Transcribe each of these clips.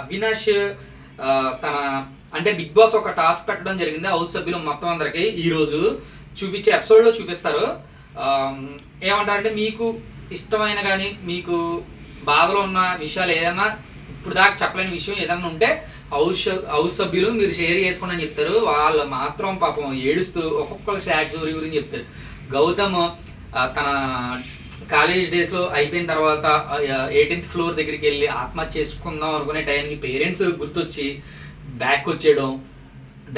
అవినాష్ తన అంటే big boss ఒక టాస్క్ పెట్టడం జరిగింది. హౌస్ సభ్యులు మొత్తం అందరికీ ఈరోజు చూపించే ఎపిసోడ్లో చూపిస్తారు. ఏమంటారంటే మీకు ఇష్టమైన కానీ మీకు బాధలో ఉన్న విషయాలు ఏదైనా ఇప్పుడు దాకా చెప్పలేని విషయం ఏదన్నా ఉంటే హౌస్ హౌస్ సభ్యులు మీరు షేర్ చేసుకోండి అని చెప్తారు. వాళ్ళు మాత్రం పాపం ఏడుస్తూ ఒక్కొక్కరు సాడ్ స్టోరీ గురించి చెప్తారు. గౌతమ్ తన కాలేజ్ డేస్లో అయిపోయిన తర్వాత ఎయిటీన్త్ ఫ్లోర్ దగ్గరికి వెళ్ళి ఆత్మహత్య చేసుకుందాం అనుకునే టైంకి పేరెంట్స్ గుర్తొచ్చి బ్యాక్ వచ్చేయడం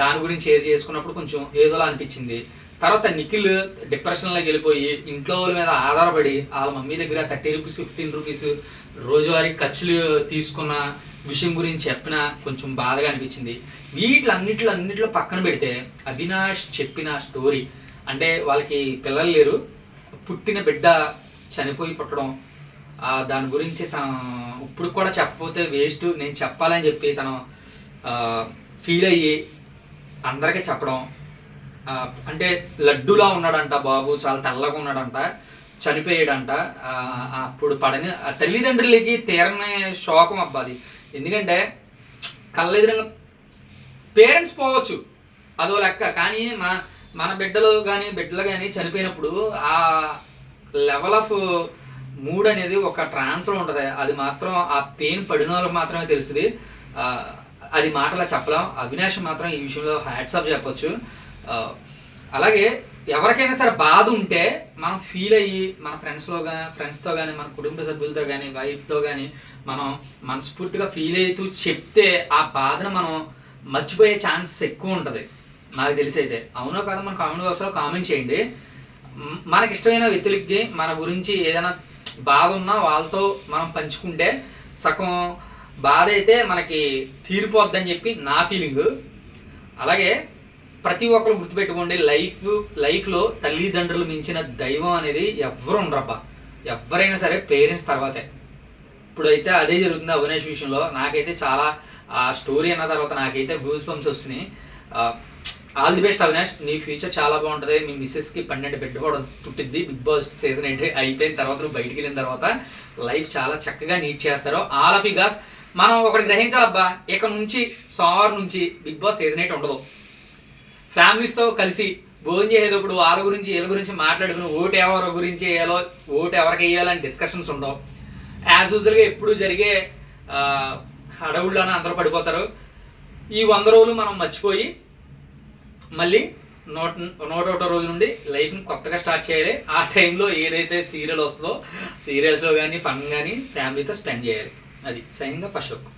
దాని గురించి షేర్ చేసుకున్నప్పుడు కొంచెం ఏదోలా అనిపించింది. తర్వాత నిఖిల్ డిప్రెషన్లోకి వెళ్ళిపోయి ఇంట్లో వాళ్ళ మీద ఆధారపడి వాళ్ళ మమ్మీ దగ్గర థర్టీ రూపీస్ ఫిఫ్టీన్ రూపీస్ రోజువారీ ఖర్చులు తీసుకున్న విషయం గురించి చెప్పిన కొంచెం బాధగా అనిపించింది. వీటిలన్నిట్లో అన్నిట్లో పక్కన పెడితే అవినాష్ చెప్పిన స్టోరీ అంటే వాళ్ళకి పిల్లలు లేరు పుట్టిన బిడ్డ చనిపోయి పుట్టడం దాని గురించి తను ఇప్పుడు కూడా చెప్పకపోతే వేస్ట్. నేను చెప్పాలని చెప్పి తను ఫీల్ అయ్యి అందరికీ చెప్పడం అంటే లడ్డూలా ఉన్నాడంట బాబు చాలా తెల్లగా ఉన్నాడంట చనిపోయాడంట. అప్పుడు పడని తల్లిదండ్రులకి తీరని శోకం అబ్బా అది. ఎందుకంటే కళ్ళెదురుగా పేరెంట్స్ పోవచ్చు అదో లెక్క. కానీ మా మన బిడ్డలు కానీ బిడ్డలు కానీ చనిపోయినప్పుడు ఆ లెవెల్ ఆఫ్ మూడ్ అనేది ఒక ట్రాన్స్లో ఉంటుంది. అది మాత్రం ఆ పెయిన్ పడిన వాళ్ళకి మాత్రమే తెలుస్తుంది. అది మాటలా చెప్పలేం. అవినాష్ మాత్రం ఈ విషయంలో హ్యాట్సాప్ చెప్పొచ్చు. అలాగే ఎవరికైనా సరే బాధ ఉంటే మనం ఫీల్ అయ్యి మన ఫ్రెండ్స్లో కానీ ఫ్రెండ్స్తో కానీ మన కుటుంబ సభ్యులతో కానీ వైఫ్తో కానీ మనం మనస్ఫూర్తిగా ఫీల్ అవుతూ చెప్తే ఆ బాధను మనం మర్చిపోయే ఛాన్స్ ఎక్కువ ఉంటుంది. నాకు తెలిసి అయితే. అవునో కాదు మన కామెంట్ బాక్స్లో కామెంట్ చేయండి. మనకి ఇష్టమైన వ్యక్తులకి మన గురించి ఏదైనా బాధ ఉన్నా వాళ్ళతో మనం పంచుకుంటే సగం బాధ అయితే మనకి తీరిపోద్దని చెప్పి నా ఫీలింగ్ అలాగే ప్రతి ఒక్కరు గుర్తుపెట్టుకోండి లైఫ్ లైఫ్లో తల్లిదండ్రులు మించిన దైవం అనేది ఎవ్వరు ఉండరబ్బా. ఎవరైనా సరే పేరెంట్స్ తర్వాతే. ఇప్పుడైతే అదే జరుగుతుంది అవినాష్ విషయంలో. నాకైతే చాలా ఆ స్టోరీ అన్న తర్వాత నాకైతే గూస్ పంప్స్ వస్తున్నాయి ఆల్ ది బెస్ట్ అవినాష్ నీ ఫ్యూచర్ చాలా బాగుంటుంది. మీ మిస్సెస్కి పన్నెండు బిడ్డ కూడా పుట్టిద్ది. బిగ్ బాస్ సీజన్ అయితే అయిపోయిన తర్వాత నువ్వు బయటికి వెళ్ళిన తర్వాత లైఫ్ చాలా చక్కగా నీట్ చేస్తారు. ఆల్ ఆఫ్ గాస్ మనం ఒకటి గ్రహించాలబ్బా ఇక నుంచి సోమవారం నుంచి బిగ్ బాస్ సీజన్ ఎయిట్ ఉండదు. ఫ్యామిలీస్తో కలిసి భోజనం చేసేటప్పుడు వాళ్ళ గురించి వీళ్ళ గురించి మాట్లాడుకుని ఓటు ఎవరి గురించి వేయాలో ఓటు ఎవరికి వేయాలని డిస్కషన్స్ ఉండవు. యాజ్ యూజువల్గా ఎప్పుడు జరిగే అడవుల్లోనే అందరూ పడిపోతారు. ఈ వంద రోజులు మనం మర్చిపోయి మళ్ళీ నూట నూట ఒకటో రోజు నుండి లైఫ్ని కొత్తగా స్టార్ట్ చేయాలి. ఆ టైంలో ఏదైతే సీరియల్ వస్తుందో సీరియల్స్లో కానీ ఫన్ కానీ ఫ్యామిలీతో స్పెండ్ చేయాలి. అది సైన్గా ఫస్ట్ లుక్